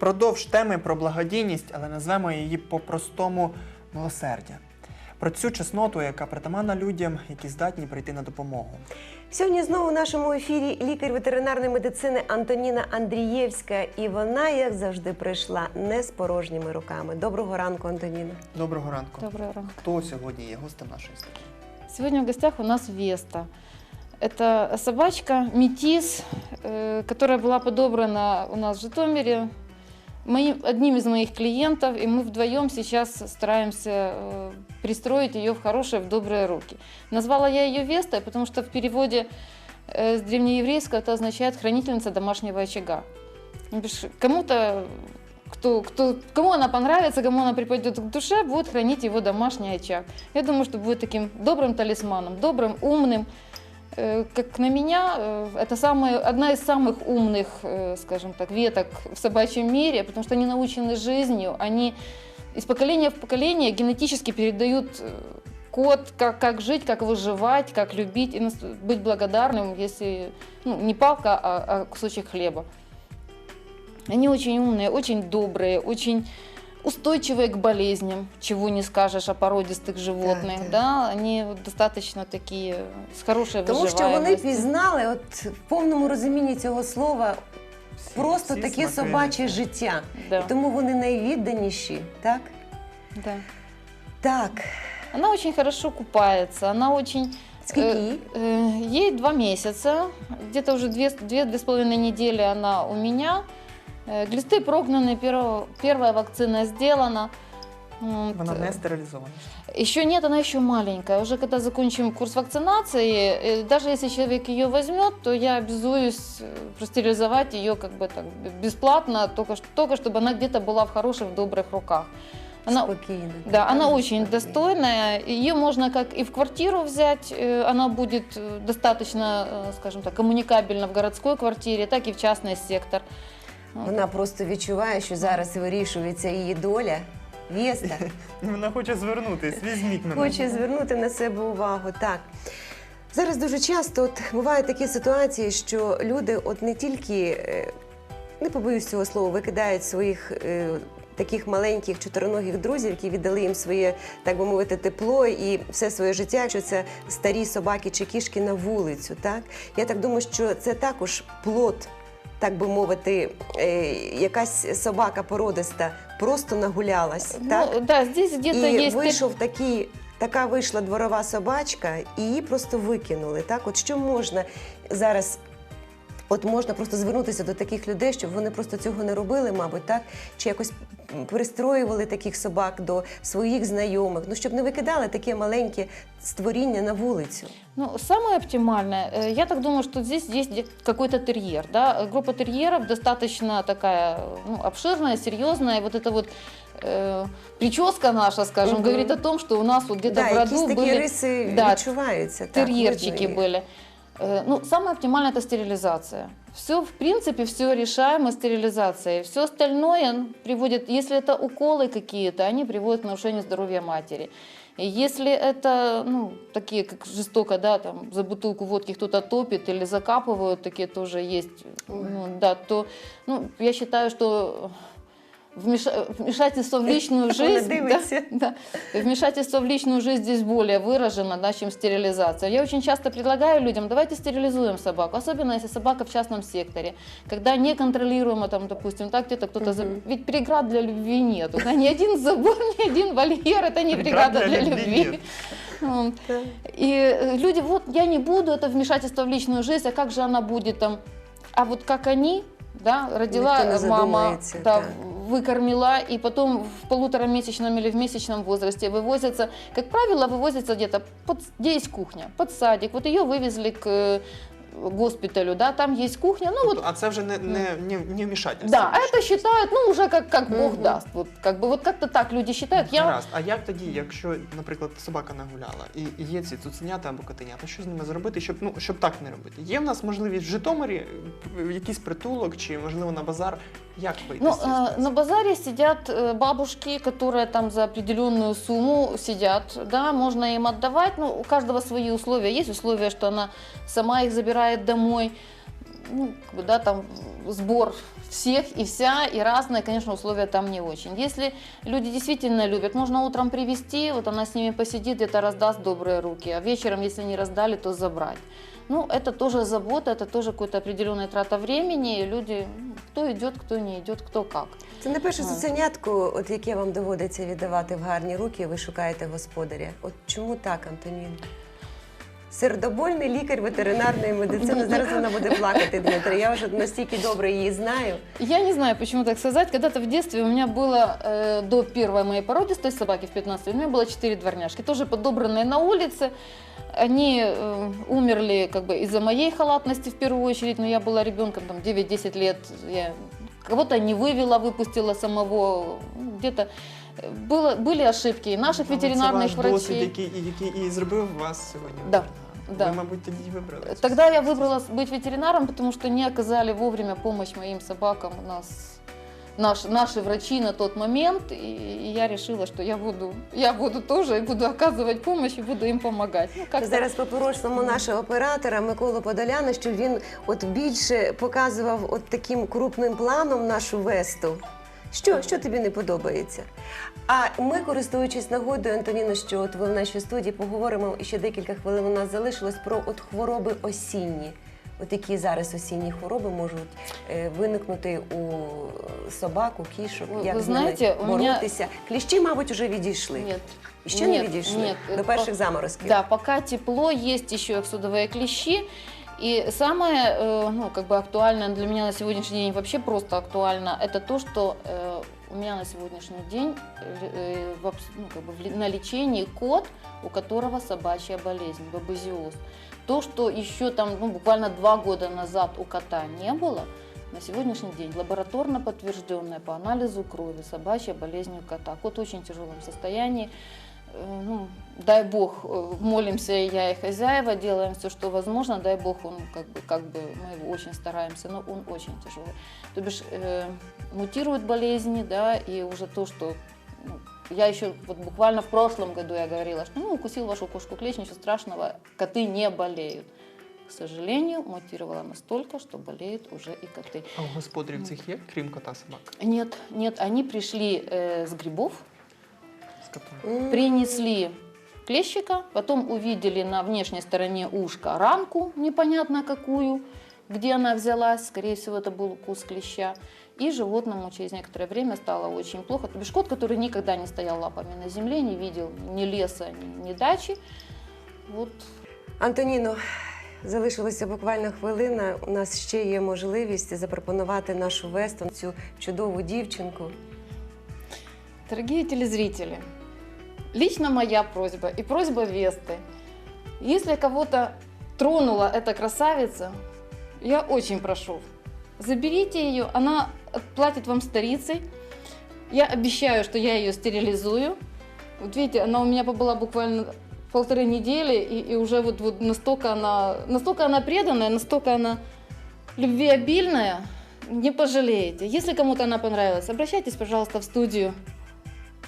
Продовж теми про благодійність, але назвемо її по-простому милосердя. Про цю чесноту, яка притаманна людям, які здатні прийти на допомогу. Сьогодні знову в нашому ефірі лікар ветеринарної медицини Антоніна Андрієвська. І вона, як завжди, прийшла не з порожніми руками. Доброго ранку, Антоніна. Доброго ранку. Доброго ранку. Хто сьогодні є гостем нашої студії? Сегодня в гостях у нас Веста. Это собачка метис, э, которая была подобрана у нас в Житомире моим, одним из моих клиентов, и мы вдвоем сейчас стараемся э, пристроить ее в хорошие, в добрые руки. Назвала я ее Вестой, потому что в переводе э, с древнееврейского это означает хранительница домашнего очага. Ну, бишь, Кому-то кто, кто, кому она понравится, кому она припадет к душе, будет хранить его домашний очаг. Я думаю, что будет таким добрым талисманом, добрым, умным. Э, Как на меня, э, это самая, одна из самых умных, э, скажем так, веток в собачьем мире, потому что они научены жизнью, они из поколения в поколение генетически передают код, как, как жить, как выживать, как любить и быть благодарным, если ну, не палка, а, а кусочек хлеба. Они очень умные, очень добрые, очень устойчивые к болезням, чего не скажешь о породистых животных, так. да, они вот достаточно такие с хорошей Тому що вони выживаемостью. пізнали, от в повному розумінні цього слова, Всі- просто всі таке смаки. собаче життя. Да, Тому вони найвідданіші, так? да. Так. Она очень хорошо купается, она очень... Скільки? Э, э, Ей два месяца, где-то уже две, две, две с половиной недели она у меня. Э, Глисты прогнаны, перво- первая вакцина сделана. Вот. Вона не стерилізована. Еще нет, она еще маленькая. Уже когда закончим курс вакцинации, э, даже если человек ее возьмет, то я обязуюсь э, простерилизовать ее как бы так бесплатно, только, ш- только чтобы она где-то была в хороших, в добрых руках. Она, Спокійно. да, она Так, очень спокійно. достойная. Ее можно как и в квартиру взять, э, она будет э, достаточно, э, скажем так, коммуникабельна в городской квартире, так и в частный сектор. Вона просто відчуває, що зараз вирішується її доля. Вєста. Вона хоче звернутись, візьміть мене. Хоче звернути на себе увагу. Так. Зараз дуже часто от бувають такі ситуації, що люди от не тільки, е, не побоюсь цього слова, викидають своїх е, таких маленьких чотироногих друзів, які віддали їм своє, так би мовити, тепло і все своє життя, якщо це старі собаки чи кішки на вулицю. Так? Я так думаю, що це також плод. Так би мовити, е, якась собака породиста просто нагулялась. так? Ну, да, здесь где-то І есть... вийшов такий, така вийшла дворова собачка, і її просто викинули. Так, от що можна зараз? От можна просто звернутися до таких людей, щоб вони просто цього не робили, мабуть, так чи якось пристроювали таких собак до своїх знайомих, ну щоб не викидали таке маленьке створіння на вулицю. Ну, самое оптимальное, э, я так думаю, что здесь есть где- какой-то терьер. Да? Группа терьеров достаточно такая ну, обширная, серьезная. И Вот эта вот э, прическа наша, скажем, Мгм. говорит о том, что у нас вот где-то Да, в роду якісь такі были риси да, відчуваються. так, терьерчики видно їх. были. Э, Ну, самое оптимальное это стерилизация. Все, в принципе, все решаемо стерилизацией. Все остальное приводит, если это уколы какие-то, они приводят к нарушению здоровья матери. И Если это, ну, такие, как жестоко, да, там, за бутылку водки кто-то топит или закапывают, такие тоже есть, ну, да, то, ну, я считаю, что вмеша- вмешательство в личную жизнь, да, да. Вмешательство в личную жизнь здесь более выражено, да, чем стерилизация. Я очень часто предлагаю людям, давайте стерилизуем собаку, особенно если собака в частном секторе, когда неконтролируемо, там, допустим, так где-то кто-то... за- Ведь преград для любви нету. Да, ни один забор, ни один вольер, это не Преград преграда для для любви нет. И э, люди, вот я не буду, это вмешательство в личную жизнь, а как же она будет там? А вот как они, да, родила Никто не мама, задумается, да, да. выкормила, и потом в полуторамесячном или в месячном возрасте вывозятся, как правило, вывозятся где-то, под, где есть кухня, под садик. Вот ее вывезли к э, госпиталю, да, там есть кухня, ну вот Тобто, а це вже не, не, не, не вмішательство. да, а это считают, ну, уже как, как Бог Мгм. даст. Вот, как бы, вот как-то так люди считают. Я, Раз. А як тоді, якщо, наприклад, собака нагуляла і і є ці цуценята або котенята, що з ними зробити, щоб ну щоб так не робити? Є в нас можливість в Житомирі в якийсь притулок чи можливо на базар? Як вийти Ну, з цієї э, ситуації? на базаре сидят э, бабушки, которые там за определенную сумму сидят, да, можно им отдавать, ну, у каждого свои условия. Есть условия, что она сама их забирает домой. ну, как бы, да, там сбор всех и вся, и разные, конечно, условия там не очень. Если люди действительно любят, можно утром привести, вот она с ними посидит, где-то раздаст добрые руки, а вечером, если не раздали, то забрать. Ну, это тоже забота, это тоже какая-то определенная трата времени, и люди, кто идет, кто не идет, кто как. Це не перше А. цуценятко, от яке вам доводиться віддавати в гарні руки, ви шукаєте господаря. От чому так, Антонін? Сердобольний лікар ветеринарної медицини. Зараз вона буде плакати, Дмитро. Я вже настільки добре її знаю. Я не знаю, почему так сказать. Когда-то в детстве у меня было э, до первой моей породистой собаки в 15 лет, у меня было 4 дворняжки, тоже подобранные на улице. Они э, умерли как бы из-за моей халатности в первую очередь, но я была ребенком там 9-10 лет, я кого-то не вывела, выпустила самого, ну, где-то э, было, были ошибки и наших Але ветеринарных це ваш досвід, врачей. який, який і зробив вас сьогодні. Да, ветеринаном. да. Ви, мабуть, тоді і вибрали. цю Тогда я выбрала быть ветеринаром, потому что не оказали вовремя помощь моим собакам. У нас наш, наши врачи на тот момент, и, и я решила, что я буду, я буду тоже и буду оказывать помощь и буду им помогать. Ну, Ми как зараз попросимо нашого оператора Миколу Подоляна, щоб він от більше показував от таким крупним планом нашу весту. Що, що тобі не подобається? А ми, користуючись нагодою, Антоніно, що от ви в нашій студії поговоримо і ще декілька хвилин у нас залишилось про от хвороби осінні. От які зараз осінні хвороби можуть е, виникнути у собак, у кішок, Ви- як з ними у боротися. Кліщі, мабуть, вже відійшли. Нет. Ще не відійшли нет. до Э, перших заморозків. Да, пока тепло, есть еще оксудовые клещи. И самое э, ну, как бы актуальное для меня на сегодняшний день, вообще просто актуально, это то, что э, у меня на сегодняшний день э, э, в абс- ну, как бы в ли- на лечении кот, у которого собачья болезнь, бабезиоз. То, что еще там ну, буквально два года назад у кота не было, на сегодняшний день лабораторно подтвержденная по анализу крови собачья болезнь у кота. Кот в очень тяжелом состоянии. Э, ну, дай бог, э, молимся и я, и хозяева, делаем все, что возможно. Дай бог, он как бы, как бы мы его очень стараемся, но он очень тяжелый. То бишь э, мутируют болезни, да, и уже то, что ну, я еще вот буквально в прошлом году я говорила, что ну, укусил вашу кошку клещ, ничего страшного, коты не болеют. К сожалению, мутировала настолько, что болеют уже и коты. А у господарів цих є, крім кота собак? Нет, нет, они пришли э, с грибов, З котом? М. принесли клещика, потом увидели на внешней стороне ушка ранку непонятно какую, где она взялась, скорее всего, это был укус клеща. И животному через некоторое время стало очень плохо. То бишь кот, который никогда не стоял лапами на земле, не видел ни леса, ни, ни дачи, вот Антоніно, залишилося буквально хвилина. У нас ще є можливість запропонувати нашу весту цю чудову дівчинку. Дорогие телезрители, лично моя просьба и просьба Весты. Если кого-то тронула эта красавица, я очень прошу, заберите ее, она платит вам старицей. Я обещаю, что я ее стерилизую. Вот видите, она у меня побыла буквально полторы недели, и, и уже вот, вот настолько, она, настолько она преданная, настолько она любвеобильная, не пожалеете. Если кому-то она понравилась, обращайтесь, пожалуйста, в студию.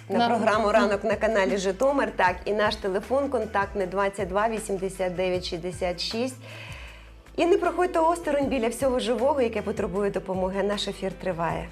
На програму Ранок на каналі Житомир. Так, і наш телефон контактний 22 89 66. І не проходьте осторонь біля всього живого, яке потребує допомоги. Наш ефір триває.